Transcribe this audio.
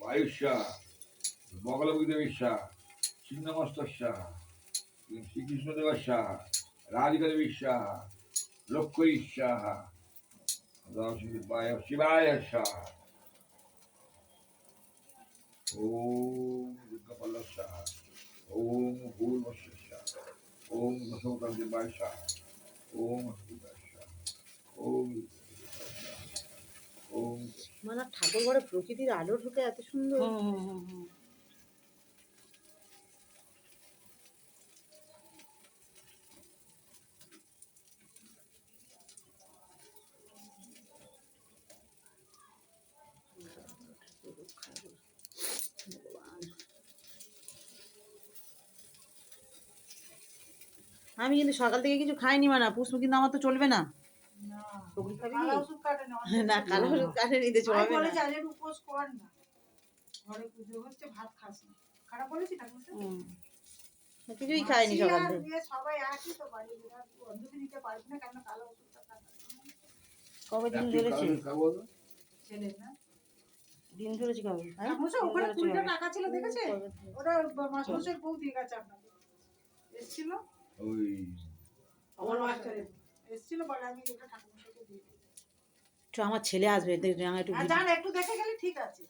বায়ুষ্যা মঙ্গলবুদ্ধবিশ্বা ছিন্নমস্তস্যা শ্রীকৃষ্ণদেবস্যা রাধিকাদেবীশ্বা লক্ষ্মীশ্বা শিবায় শিবায় স্বাহা ওম দুর্গাপল্লব স্বাহা ওম ভূর্ভস্য স্বাহা ওম দশমকান্তিবায় স্বাহা ওম হরিবায় স্বাহা ওম মানে ঠাকুর ঘরে প্রকৃতির আলো ঢুকে এত সুন্দর। আমি কিন্তু সকাল থেকে কিছু খাইনি মানা পুষ্প কিন্তু আমার তো চলবে না। খাবি কালা ওষুধ কাটে না না কালো নিতে চলবে না। আজের উপোস কর না ঘরে পুজো হচ্ছে ভাত খাস না। খারাপ বলেছি। কিছুই সকাল থেকে। সবাই একই তো বাড়ি অন্ধকে দিতে পারবি না কেন কালো ওষুধটা কবে দিন ধরেছে? না? ছেলে না। দিন ধরেছে কবে? হ্যাঁ? মাসে দিন ওখানে কুড়িটা টাকা ছিল দেখেছে? ওটা মাসের বউ দিয়ে গেছে আপনাদের। এসছিল? ওই আমার মাস্টারের। এসছিল বলে আমি এটা ঠাকুরমশাইকে দিয়ে দিই আমার ছেলে আসবে একটু দেখে গেলে ঠিক আছে।